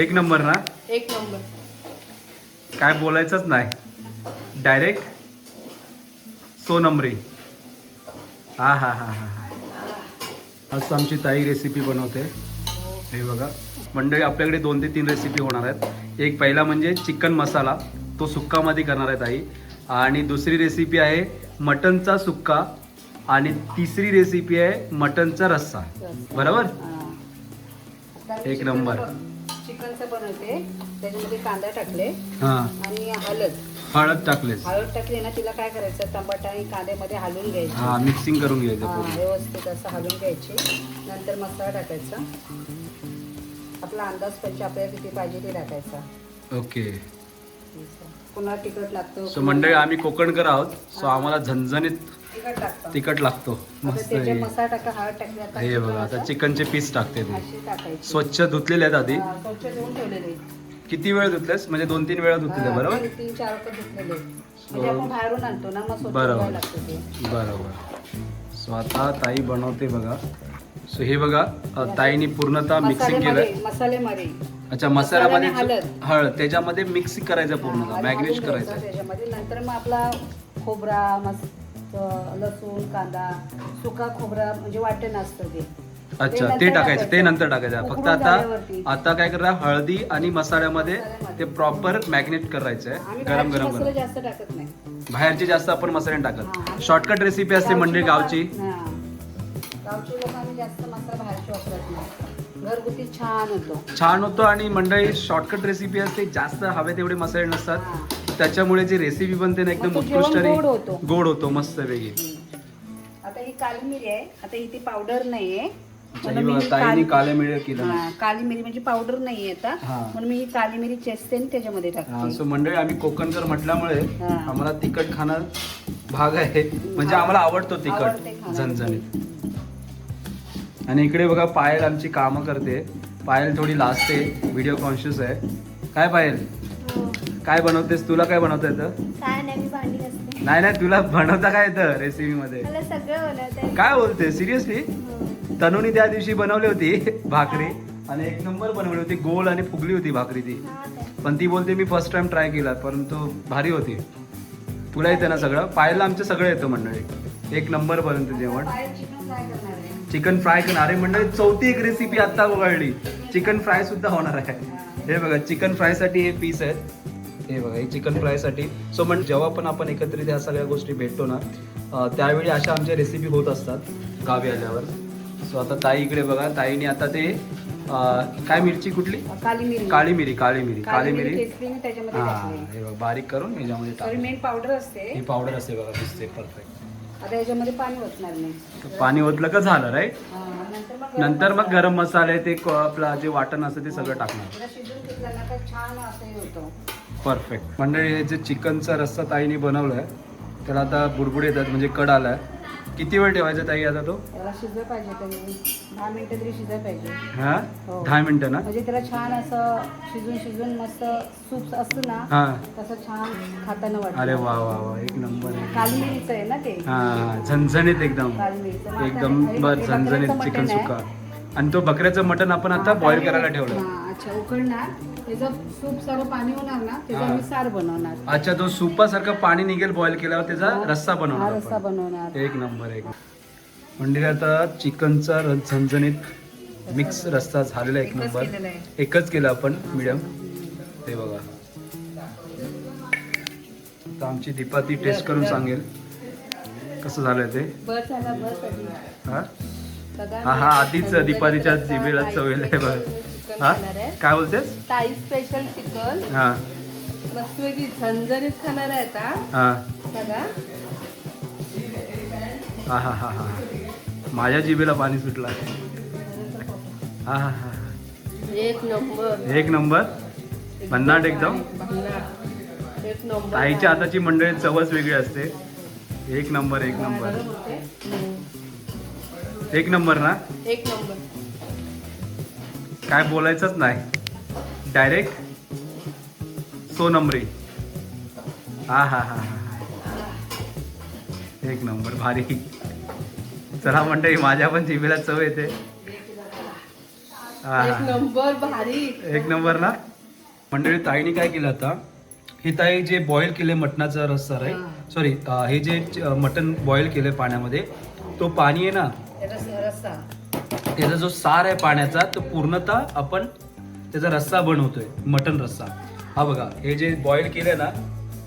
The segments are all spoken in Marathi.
एक नंबर ना? एक नंबर. काय बोलायचंच नाही. डायरेक्ट सो नंबरी हा हा हा हा हा. आज आमची ताई रेसिपी बनवते. हे बघा. मंडळी आपल्याकडे दोन ते तीन रेसिपी होणार आहेत. एक पहिला म्हणजे चिकन मसाला. तो सुक्कामध्ये करणार आहे ताई. आणि दुसरी रेसिपी आहे मटनचा सुक्का. आणि तिसरी रेसिपी आहे मटनचा रस्सा. बरोबर? एक नंबर. चिकनचं बनवते. त्याच्यामध्ये कांदा टाकले हां. आणि हळद. हळद टाकलेस हळद टाकली ना तिला काय करायचं? टमाटा आणि कांद्यामध्ये हलवून घ्यायची. हा मिक्सिंग करून घ्यायचं हा, पूर्ण. व्यवस्थित असं हलवून घ्यायची. नंतर मसाला टाकायचा. आपला अंदाज पाहिजे आपल्याला किती पाहिजे ते टाकायचा. ओके. पुन्हा तिखट लागतो सो मंडळी आम्ही कोकणकर आहोत. सो आम्हाला झणझणीत तिखट लागतं. तिखट लागतो. आता मस्त त्याच्यात हे. मसाला टाका हळद टाकली आता हे बघा आता चिकनचे पीस टाकते अशी टाकायची. स्वच्छ धुतलेले आहेत आधी. हा, स्वच्छ धुवून ठेवलेले किती वेळ धुतलेस? म्हणजे दोन तीन वेळा धुतलेले हा, बरोबर? तीन- तीन चार वखत धुतलेले म्हणजे आपण बाहेरून आणतो ना मग स्वच्छ बरोबर. धुवायला लागतं ते. बरोबर. सो आता ताई बनवते बघा. सो हे बघा अ, ताईने पूर्णतः मिक्सिंग केलंय मसाल्यामध्ये अच्छा मसाल्यामध्ये हळद. त्याच्यामध्ये मिक्स करायचं पूर्ण आणि मॅग्नेट हलवून घ्यायचं करायचं. त्याच्यामध्ये. नंतर मग आपला खोबरा लसूण कांदा सुका खोबरा म्हणजे वाटण असतं ते. अच्छा ते टाकायचं ते नंतर टाकायचं. फक्त आता. आता काय करा हळदी आणि मसाल्यामध्ये. ते प्रॉपर मॅग्नेट करायचं आहे आम्ही गरम गरम जास्त टाकत नाही. बाहेरची जास्त आपण मसाले टाकत. शॉर्टकट रेसिपी असते म्हणजे गावची. गावची लोक आम्ही जास्त मसाला बाहेरचे वापरत नाही. घरगुती छान होतो. छान होतो आणि मंडळी शॉर्टकट रेसिपी असते जास्त हवे तेवढे मसाले नसतात. त्याच्यामुळे जी रेसिपी बनते ना एकदम उत्कृष्ट आणि गोड होतो. गोड होतो मस्त वेगळी. आता ही काली मिरी आहे. आता ही ती पावडर नाहीये म्हणून ही मी बघा, ताईने काली- मिळे केलं. हा, काली मिरी म्हणजे पावडर नाहीये आता. हा. म्हणून मी ही काली मिरी चेचते आणि त्याच्यामध्ये हा, टाकते. सो मंडळी आम्ही कोकणकर म्हटल्यामुळे हा. आम्हाला तिखट खाणं भाग आहे. म्हणजे आम्हाला आवडतो आवडते तिखट खाणं. झणझणीत. आणि इकडे बघा पायल आमची कामं करते. पायल थोडी लाजते व्हिडिओ कॉन्शियस आहे. काय पायल? काय बनवतेस? तुला काय बनवता येतं? काय नाही मी भांडी घासते. नाही नाही तुला बनवता काय येतं रेसिपी मध्ये? मला सगळं बनवता काय बोलते? सिरियसली येतं. तनुनी त्या दिवशी बनवली होती भाकरी आणि एक नंबर बनवली होती गोल आणि फुगली होती भाकरी ती. हा काय. पण ती बोलते मी फर्स्ट टाइम ट्राय केला परंतु भारी होती. तुला येतं ना सगळं? पाहायला आमचं सगळं येतं मंडळी. एक नंबर पर्यंत जेवण. पायल चिकन फ्राय करणार आहे. चिकन फ्राय करणार. आहे मंडळी चौथी एक रेसिपी आता वगळली चिकन फ्राय सुद्धा होणार आहे. हे बघा चिकन फ्रायसाठी हे पीस आहेत. हे बघा हे चिकन फ्रायसाठी. सो म्हणजे जेव्हा पण आपण एकत्रित ह्या सगळ्या गोष्टी भेटतो ना त्यावेळी अशा आमच्या रेसिपी होत असतात गावी आल्यावर. सो आता ताई इकडे बघा ताईने आता ते काय मिरची कुठली? काली मिरी. काळी मिरी काळी मिरी काळी मिरी हा बारीक करून मेन पावडर असते. ही पावडर असते बघा दिसते परफेक्ट आता याच्यामध्ये पाणी ओतणार नाही पाणी ओतलं का झालं राईट नंतर मग. गरम मसाले. ते क- आपलं जे वाटण असतं ते सगळं टाकणार. जरा शिजून घेतलं ना तर छान असं हे होतं. परफेक्ट मंडळी हे जे चिकनचा रस्सा ताईने बनवलाय त्याला आता बुडबुड येतात म्हणजे कड आलाय. किती वेळ ठेवायचा ताई आता तो? त्याला शिजलं पाहिजे तरी. दहा मिनिटं तरी पाहिजे. हा? हो. दहा मिनिटं ना? म्हणजे त्याला छान असं शिजून शिजून मस्त सूप असतं ना हा. तसं छान खाताना वाटतं. अरे वा वा वा एक नंबर आहे. काली मिरीचं आहे ना ते? हा झणझणीत एकदम. काली मिरीचं. मग आता एकदम हे बर बकऱ्याचं झणझणीत मटण चिकन आहे. सुका. आणि तो बकऱ्याचं मटण आपण आता हा, बॉईल करायला ठेवलं हा, अच्छा उकळणार. त्याचं सूप सर्व पाणी होणार ना त्याचं हा. आम्ही सार बनवणार. अच्छा तो सुपासारखं पाणी निघेल बॉईल केल्यावर त्याचा रस्सा हा बनवणार रस्सा आपण. बनवणार. एक नंबर एक म्हणजे आता चिकनचा र- झणझणीत मिक्स रस्सा झालेला एक एकच नंबर. केलेलं आहे. एकच केलं आपण मिडियम ते बघा. आता आमची दीपा ती टेस्ट करून सांगेल. कसं झालंय ते? बस झाला बस आधी. हा? हा हा आधीच दीपालीच्या जिभेला चवेल आहे बघ. चिकन हा? खाणार आहे. काय बोलतेस? ताई स्पेशल चिकन हा. मस्तपैकी झणझणीत खाणार आहे आता. हा. हा हा हा हा. माझ्या जिभेला पाणी सुटलं. हा हा हा. एक नंबर. एक नंबर. भन्नाट एकदम भन्नाट. एक नंबर ताईच्या हाताची मंडळी चवच वेगळी असते. एक नंबर एक नंबर. एक नंबर ना? एक नंबर. काय बोलायचंच नाही. डायरेक्ट सो नंबरी हा हा हा हा. एक नंबर भारी. चला मंडळी माझ्या पण जिभेला चव येते. एक नंबर भारी. एक नंबर ना? मंडळी ताईने काय केलं आता? ही ताई जे बॉईल केले मटणाचा रस्सा आहे. सॉरी हे जे मटण बॉईल केले पाण्यामध्ये तो पाणी आहे ना? त्याचा जो सार आहे पाण्याचा तो पूर्णतः आपण त्याचा रस्सा बनवतोय मटण रस्सा. हा बघा हे जे बॉईल केले ना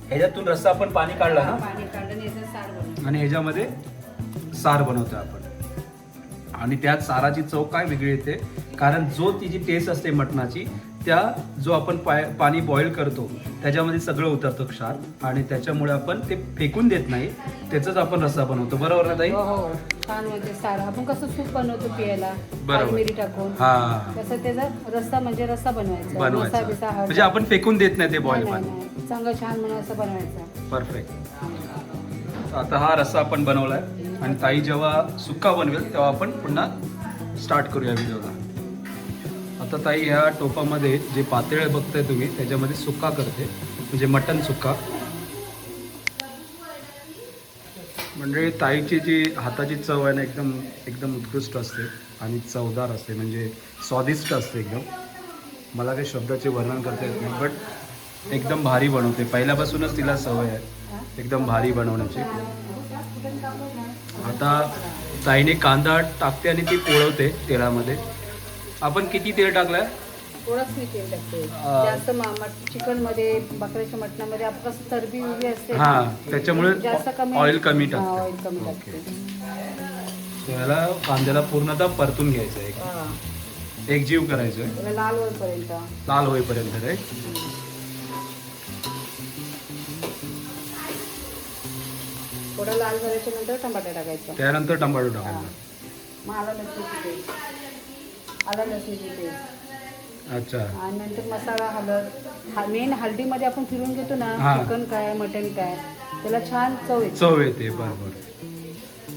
ह्याच्यातून रस्सा आपण पाणी काढला ना. आणि ह्याच्यामध्ये सार बनवतोय आपण. आणि त्यात साराची चव काय वेगळी येते? कारण जो तिची टेस्ट असते मटणाची त्या जो आपण पाय पाणी बॉईल करतो त्याच्यामध्ये सगळं उतरतं क्षार आणि त्याच्यामुळे आपण ते फेकून देत नाही. त्याचाच आपण रस्सा बनवतो. बरोबर ना ताई? हो हो. छान म्हणजे सार. आपण कसं सूप बनवतो पियाला बरोबर. काळी मिरी टाकून. हा. तसं त्याचा रस्सा म्हणजे रस्सा बनवायचा. बनवायचा. रस्सा बिसा हळद म्हणजे आपण फेकून देत नाही ते बॉईल नाही, पाणी. नाही, नाही. चांगलं छान म्हणून असं बनवायचं. परफेक्ट आता हा रस्सा आपण बनवलाय. आणि ताई जेव्हा सुक्का बनवेल तेव्हा आपण पुन्हा स्टार्ट करूया व्हिडिओला आता ताई ह्या टोपामध्ये जे पातळ बघताय तुम्ही त्याच्यामध्ये सुक्का करते. म्हणजे मटन सुक्का म्हणजे ताईची जी हाताची चव आहे ना एकदम एकदम उत्कृष्ट असते आणि चवदार असते. म्हणजे स्वादिष्ट असते एकदम. मला काही शब्दाचे वर्णन करता येत नाही बट एकदम भारी बनवते. पहिल्यापासूनच तिला सवय आहे एकदम भारी बनवण्याची. आता ताईने कांदा टाकते आणि ती पोळवते तेलामध्ये. आपण किती तेल टाकलंय? थोडंच मी तेल टाकते. जास्त चिकनमध्ये बकऱ्याच्या मटणामध्ये कसं चरबी उभी असते हा त्याच्यामुळे जास्त कमी ऑइल कमी हा, टाकते ऑइल कमी. टाकते. त्याला कांद्याला पूर्णतः परतून घ्यायचं आहे हा. एकजीव करायचं आहे त्याला लाल होईपर्यंत. लाल होईपर्यंत रे थोडं लाल झाल्याच्यानंतर टमाटा टाकायचा. त्यानंतर टमाटो. टाकायचा. लसणीची पेस्ट आलं लसणीची पेस्ट अच्छा. आणि नंतर मसाला हळद मेन हळदीमध्ये आपण फिरून घेतो ना हा. चिकन काय मटन काय त्याला छान चव येते. चव येते बरोबर.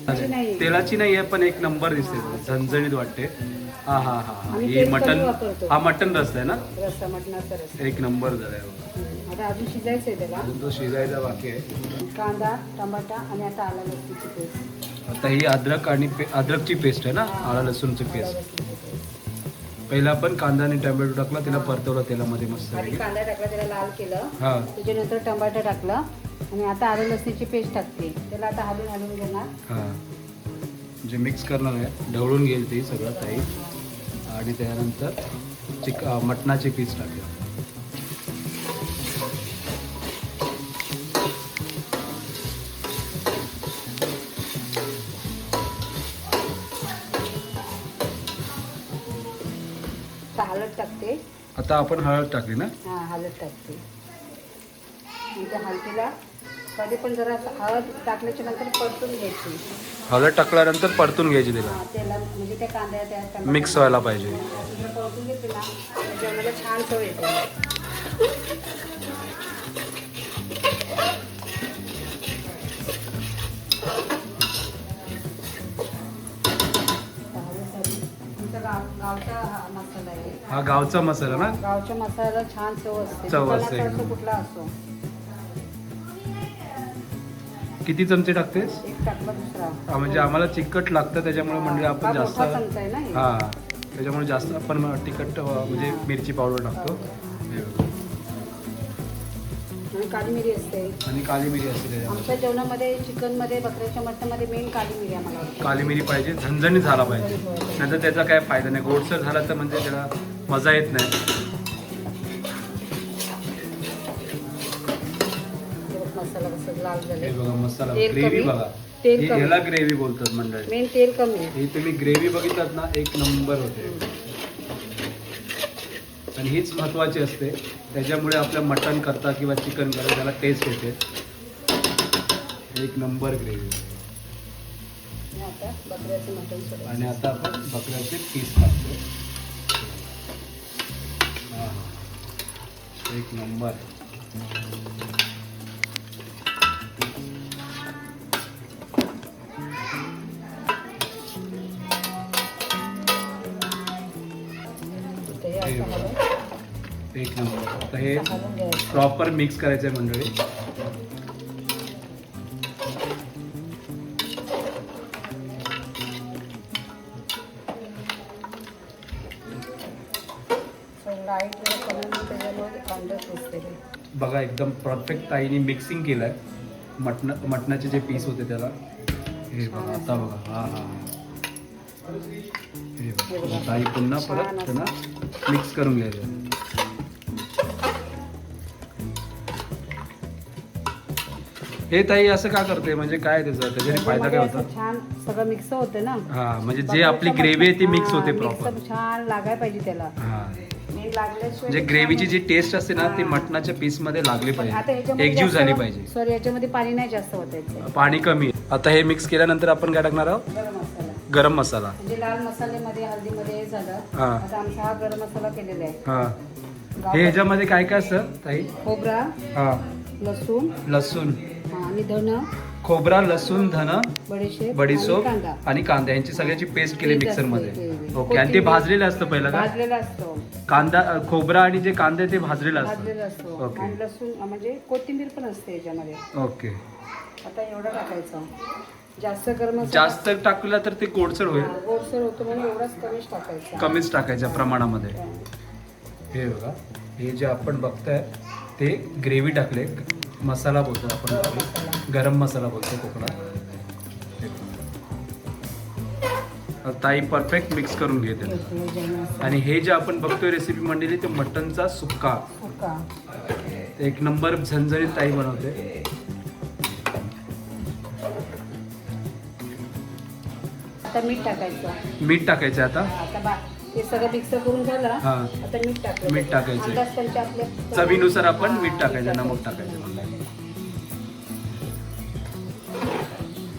तेलाची नाही. तेलाची नाही आहे पण एक नंबर दिसते. झणझणीत वाटते. हा हा हा हा. आम्ही ही तेल मटन वापरतो. हा मटन रस्ता आहे ना? रस्सा मटणाचा रस्सा एक नंबर झालाय बघा. हम्म. आता अजून शिजायचं आहे त्याला. अजून तो शिजायचा बाकी आहे. कांदा टमाटा आणि आता आला लसणीची पेस्ट. आता ही अद्रक आणि पे- अद्रकची पेस्ट आहे ना? आला लसणीची पेस्ट. पहिला आपण कांदा आणि टोमॅटो टाकला तिला परतवलं तेलामध्ये मस्त. आधी कांदा टाकला त्याला लाल केलं. हा. त्याच्यानंतर टमाटा टाकलं. आणि आता आलं लसणीची पेस्ट टाकते. त्याला आता हलवून हलवून घेणार. हा. जे मिक्स करणार आहे ढवळून घेईल ती सगळं काही. आणि त्यानंतर चिक मटणाचे पीस टाकले आता आपण हळद टाकली ना? हा हळद टाकते. हळदीला कधी पण जरा असं हळद टाकल्याच्या नंतर परतून घ्यायची. हळद टाकल्यानंतर परतून घ्यायची तिला हा, म्हणजे त्या कांद्या त्या मिक्स व्हायला पाहिजे. परतून घेतली ना. छान चव येते. हा गावचा मसाला ना? गावच्या मसाल्याला छान चव असते. चव असते. कुठला असो. किती चमचे टाकतेस? एक टाकला दुसरा. हा, म्हणजे आम्हाला चिकट लागतं त्याच्यामुळे म्हणजे हा, आपण जास्त मोठा चमचा आहे ना हे. हा त्याच्यामुळे जास्त आपण तिखट अं, म्हणजे मिरची पावडर टाकतो. हे बघा. आणि काळी मिरी असते. आणि काली मिरी असते त्याच्यामध्ये. आमच्या जेवणामध्ये चिकनमध्ये बकऱ्याच्या मटणामध्ये मेन काळी मिरी आम्हाला. काली मिरी पाहिजे झणझणीत झाला पाहिजे. नाहीतर त्याचा काय फायदा नाही. गोडसर झाला तर म्हणजे त्याला मजा येत नाही. मसाला कसं लाल हे झाले बघा मसाला तेल ग्रेव्ही कमी, बघा. तेल हे- कमी. ह्याला ग्रेव्ही बोलतात मंडळी. मेन तेल कमी आहे. ही तुम्ही ग्रेव्ही बघितलात ना एक नंबर होते. आणि हीच महत्वाची असते. त्याच्यामुळे आपलं मटण करता किंवा चिकन करता त्याला टेस्ट येते. एक नंबर ग्रेव्ही आणि आता बकऱ्याचं मटण सोडायचं. आणि आता आपण बकऱ्याचे पीस टाकतो एक नंबर. एक नंबर. आता हे. प्रॉपर मिक्स करायचं आहे मंडळी. बघा एकदम परफेक्ट ताईने मिक्सिंग केलं आहे मटण मटणाचे जे पीस होते त्याला. हे बघा आता बघा. हा हा हे. बघा. ताई पुन्हा परत त्यांना मिक्स करून घ्यायचं. हे ताई असं का करते म्हणजे काय त्याचं? त्याच्याने फायदा काय होता? छान सगळं मिक्स होते ना. हा म्हणजे जे आपली ग्रेव्ही आहे ती मिक्स होते प्रॉपर छान लागायला पाहिजे त्याला. हा. लागल्याशिवाय म्हणजे ग्रेव्हीची जी टेस्ट असते ना ती. मटणाच्या पीसमध्ये लागली पाहिजे. एकजीव झाली पाहिजे. सॉरी याच्यामध्ये पाणी नाही जास्त होतायचं पाणी कमी. आता हे मिक्स केल्यानंतर आपण काय टाकणार आहोत? गरम मसाला. म्हणजे लाल मसाल्यामध्ये हळदीमध्ये हे झालं. हा. आता आमचा हा गरम मसाला केलेला आहे. हा. हे ह्याच्यामध्ये काय काय असतं ताई? खोबरा हा. लसूण लसूण. आणि धन खोबरा लसूण धन बडीशेप बडीशोप आणि कांदा. यांची सगळ्याची पेस्ट केली मिक्सरमध्ये. ओके आणि ते. भाजलेलं असतं पहिलं का? भाजलेला असतो. कांदा खोबरा आणि जे कांदे ते भाजलेलं असतं. ओके. लसूण म्हणजे कोथिंबीर पण असते याच्यामध्ये. ओके आता एवढं टाकायचं. जास्त गरम जास्त टाकलं तर ते गोडसर होईल. गोडसर होतो म्हणून एवढाच कमीच टाकायचं. कमीच टाकायच्या प्रमाणामध्ये. हे. बघा हे जे आपण बघताय ते ग्रेव्ही टाकले. मसाला बोलतो आपण गरम मसाला. बोलतो कोकणात. ताई परफेक्ट मिक्स करून घेते. आणि हे जे आपण बघतोय रेसिपी मंडळी ते मटनचा सुक्का. सुका एक नंबर झणझणीत ताई बनवते. मीठ टाकायचं. मीठ टाकायचं आता. हे सगळं मिक्सर करून झालं. हा. आता मीठ टाकायचं. मीठ टाकायचं. अंदाज त्यांच्या आपल्या चवीनुसार आपण हा, मीठ टाकायचं नमक टाकायचं म्हणलं.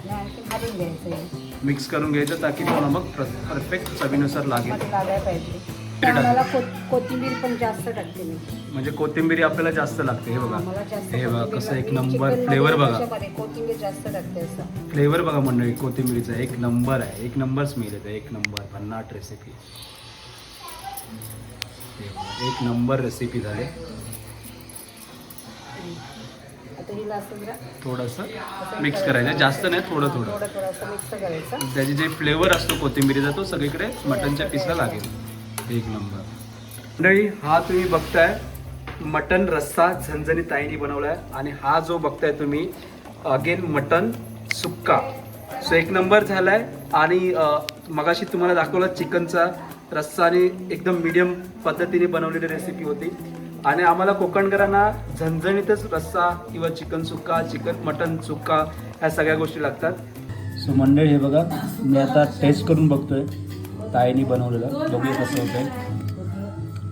आणि आणखी घालून घ्यायचं हे. मिक्स करून घ्यायचं ताकी तो नमक परफेक्ट चवीनुसार लागेल. मध्ये लागायला पाहिजे. त्याला कोथिंबीर पण जास्त टाकते मी. म्हणजे कोथिंबीर आपल्याला जास्त लागते हे बघा. मला जास्त हे बघा कोथिंबीर कसं एक लागते. नंबर फ्लेवर बघा. कशामध्ये कोथिंबीर जास्त टाकते असं. फ्लेवर बघा मंडळी कोथिंबीरीचा एक नंबर आहे. एक नंबर स्मेल येतो एक नंबर. भन्नाट रेसिपी एक नंबर रेसिपी झाले. थोडंसं मिक्स करायचं. जास्त नाही थोडं थोडं. त्याचे जे फ्लेवर असतो कोथिंबीरीचा तो सगळीकडे मटनच्या पीसला लागेल. एक नंबर. मंडळी हा तुम्ही बघताय मटन रस्सा झणझणी ताईनी बनवलाय. आणि हा जो बघताय तुम्ही अगेन मटन सुक्का. सो एक नंबर झालाय. आणि मगाशी तुम्हाला दाखवला चिकनचा रस्साने एकदम मीडियम पद्धतीने बनवलेली रेसिपी होती. आणि आम्हाला कोकणकरांना झणझणीतच रस्सा किंवा चिकन सुक्का चिकन मटन सुक्का ह्या सगळ्या गोष्टी लागतात. सो मंडळी हे बघा मी आता टेस्ट करून बघतोय. ताईनी बनवलेलं. बघूया कसं होतंय.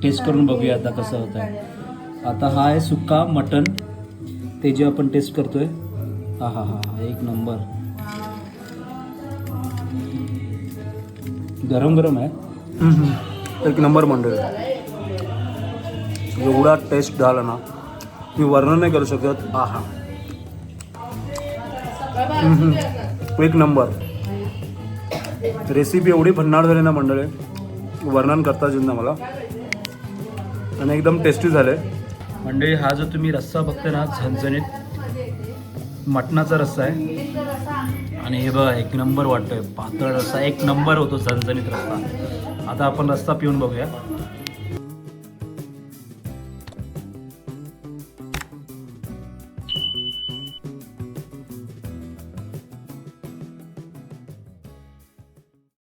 टेस्ट करून बघूया आता कसं होत आहे आता हा आहे सुक्का मटन ते जे आपण टेस्ट करतोय. हा हा हा हा एक नंबर गरम गरम आहे. एक नंबर मंडळ. एवढा टेस्ट झाला ना मी वर्णन नाही करू शकत. आहा. एक नंबर. रेसिपी एवढी भन्नाड झाली ना मंडळी वर्णन करता येईल ना मला. आणि एकदम टेस्टी झाले. मंडळी हा जो तुम्ही रस्सा बघते ना झणझणीत मटणाचा रस्सा आहे. आणि हे बघा एक नंबर वाटतोय. पातळ रस्सा एक नंबर होतो झणझणीत रस्सा. आता आपण रस्ता पिऊन बघूया.